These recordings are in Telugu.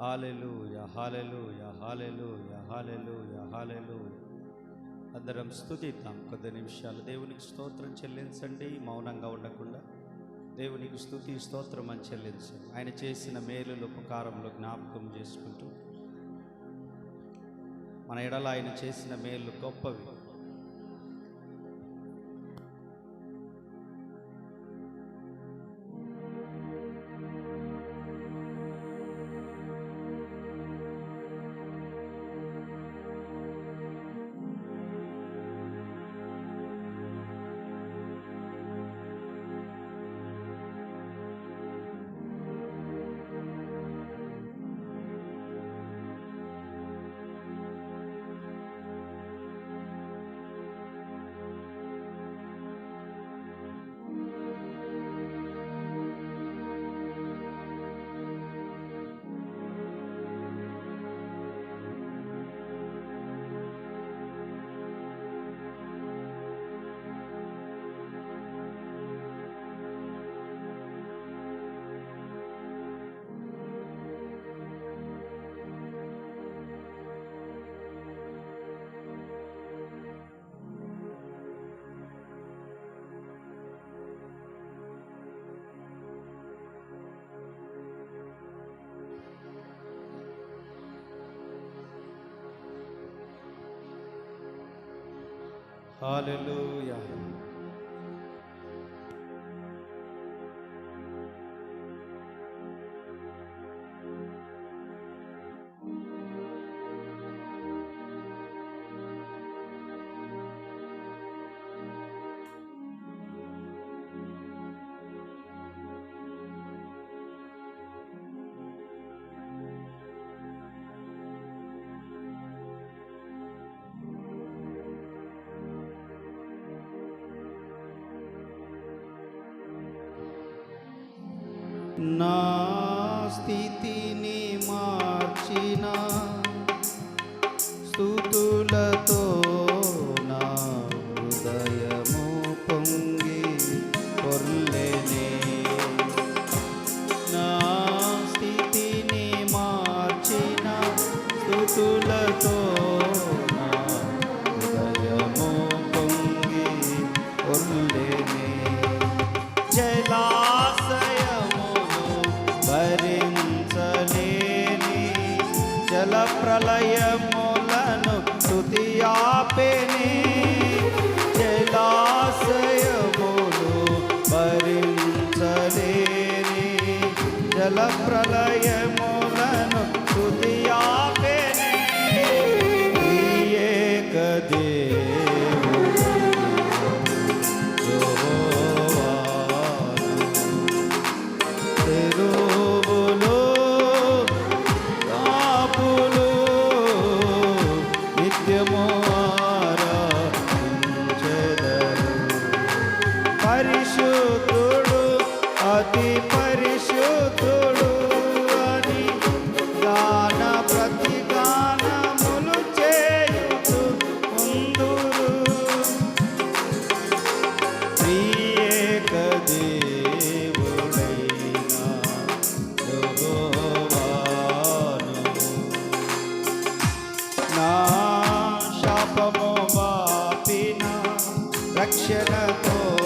హాలెలు హాలెలూయ హాలెలూయ హాలెలూయ హాలెలూయ. అందరం స్థుతిద్దాం కొద్ది నిమిషాలు. దేవునికి స్తోత్రం చెల్లించండి మౌనంగా ఉండకుండా. దేవునికి స్థుతి స్తోత్రం అని చెల్లించండి. ఆయన చేసిన మేలులు ఉపకారంలో జ్ఞాపకం చేసుకుంటూ. మన ఎడల ఆయన చేసిన మేలు గొప్పవి. Hallelujah. నా స్థితిని మార్చిన స్థుతులతో జల ప్రళయములను को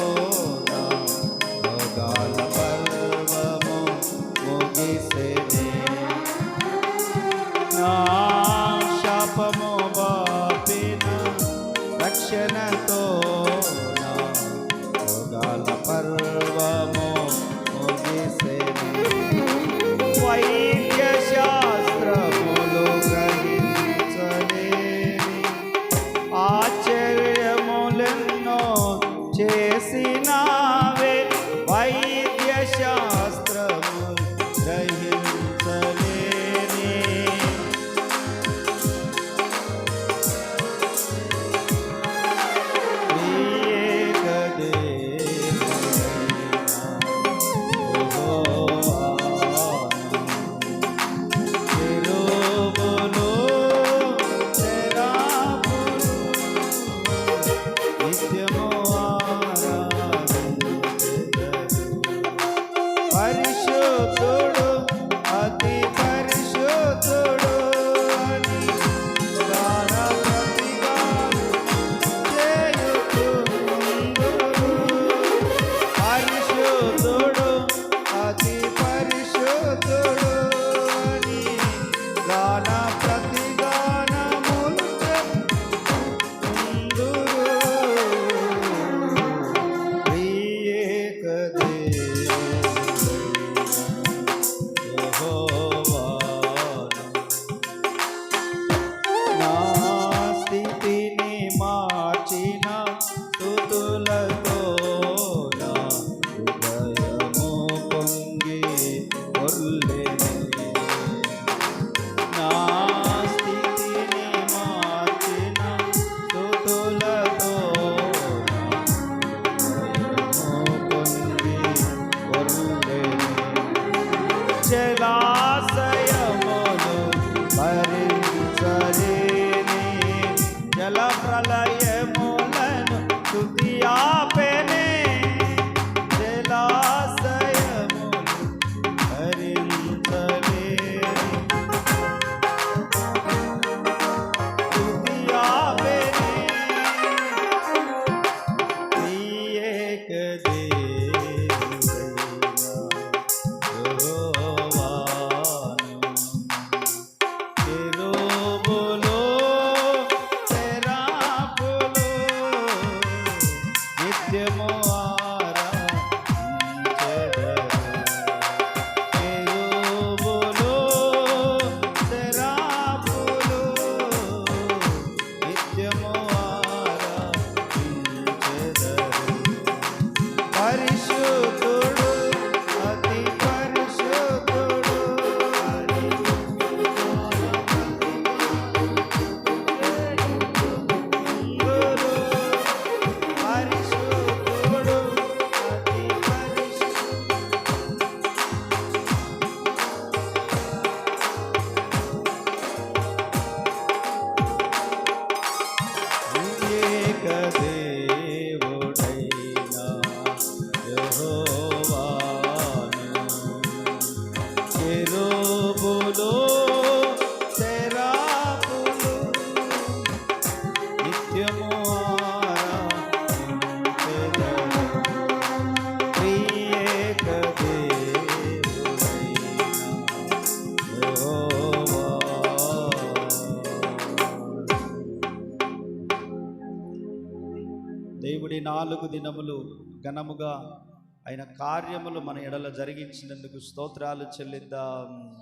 దేవుడి నాలుగు దినములు ఘనముగా ఆయన కార్యములు మన ఎడల జరిగించినందుకు స్తోత్రాలు చెల్లిద్దాం.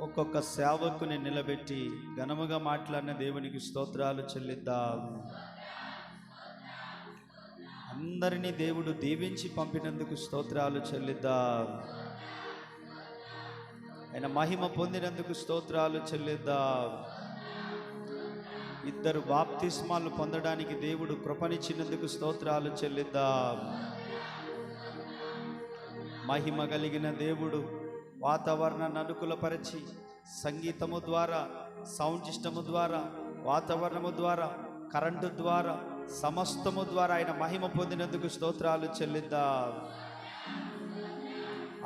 ఒక్కొక్క సేవకుని నిలబెట్టి ఘనముగా మాట్లాడిన దేవునికి స్తోత్రాలు చెల్లిద్దాం. అందరినీ దేవుడు దీవించి పంపినందుకు స్తోత్రాలు చెల్లిద్దాం. ఆయన మహిమ పొందినందుకు స్తోత్రాలు చెల్లిద్దాం. ఇద్దరు బాప్తిస్మాలు పొందడానికి దేవుడు కృపనిచ్చినందుకు స్తోత్రాలు చెల్లిద్దాం. మహిమ కలిగిన దేవుడు వాతావరణాన్ని అనుకూలపరిచి సంగీతము ద్వారా సౌండ్ సిస్టము ద్వారా వాతావరణము ద్వారా కరెంటు ద్వారా సమస్తము ద్వారా ఆయన మహిమ పొందినందుకు స్తోత్రాలు చెల్లిద్దాం.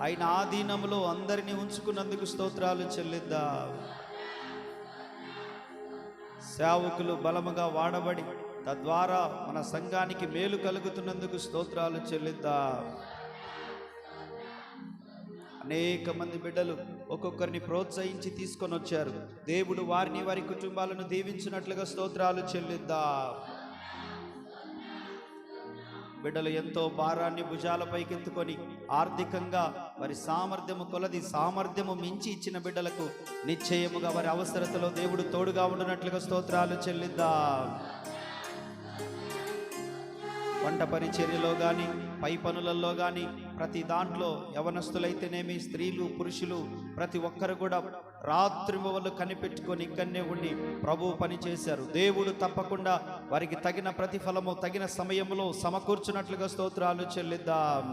ఆయన ఆధీనంలో అందరినీ ఉంచుకున్నందుకు స్తోత్రాలు చెల్లిద్దాం. సేవకులు బలముగా వాడబడి తద్వారా మన సంఘానికి మేలు కలుగుతున్నందుకు స్తోత్రాలు చెల్లిద్దాం. అనేక మంది బిడ్డలు ఒక్కొక్కరిని ప్రోత్సహించి తీసుకొని వచ్చారు. దేవుడు వారిని వారి కుటుంబాలను దీవించినట్లుగా స్తోత్రాలు చెల్లిద్దాం. బిడ్డలు ఎంతో భారాన్ని భుజాలపైకెత్తుకొని ఆర్థికంగా వారి సామర్థ్యము కొలది సామర్థ్యము మించి ఇచ్చిన బిడ్డలకు నిశ్చయముగా వారి అవసరతలో దేవుడు తోడుగా ఉండునట్లుగా స్తోత్రాలు చెల్లిద్దా. వంట పరిచర్యలో కానీ పై పనులలో కానీ ప్రతి దాంట్లో యవనస్తులైతేనేమి స్త్రీలు పురుషులు ప్రతి ఒక్కరు కూడా రాత్రి మొదలు కనిపెట్టుకొని ఇక్కడనే ఉండి ప్రభు పని చేశారు. దేవుడు తప్పకుండా వారికి తగిన ప్రతిఫలము తగిన సమయంలో సమకూర్చున్నట్లుగా స్తోత్రాలు చెల్లిద్దాం.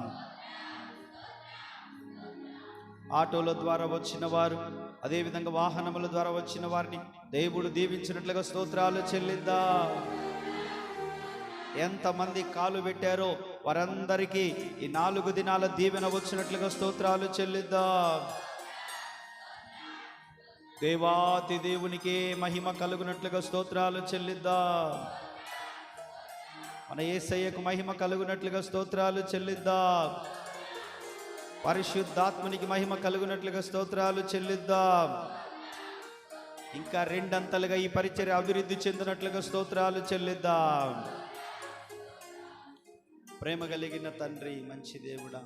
ఆటోల ద్వారా వచ్చిన వారు అదేవిధంగా వాహనముల ద్వారా వచ్చిన వారిని దేవుడు దీవించినట్లుగా స్తోత్రాలు చెల్లిద్దాం. ఎంతమంది కాలు పెట్టారో వారందరికీ ఈ నాలుగు దినాల దీవెన వచ్చినట్లుగా స్తోత్రాలు చెల్లిద్దాం. దేవాతి దేవునికి మహిమ కలుగునట్లుగా స్తోత్రాలు చెల్లిద్దాం. మన ఏసయ్యకు మహిమ కలుగునట్లుగా స్తోత్రాలు చెల్లిద్దాం. పరిశుద్ధాత్మునికి మహిమ కలుగునట్లుగా స్తోత్రాలు చెల్లిద్దాం. ఇంకా రెండంతలుగా ఈ పరిచర్య అభివృద్ధి చెందినట్లుగా స్తోత్రాలు చెల్లిద్దాం. ప్రేమ కలిగిన తండ్రి మంచి దేవుడా.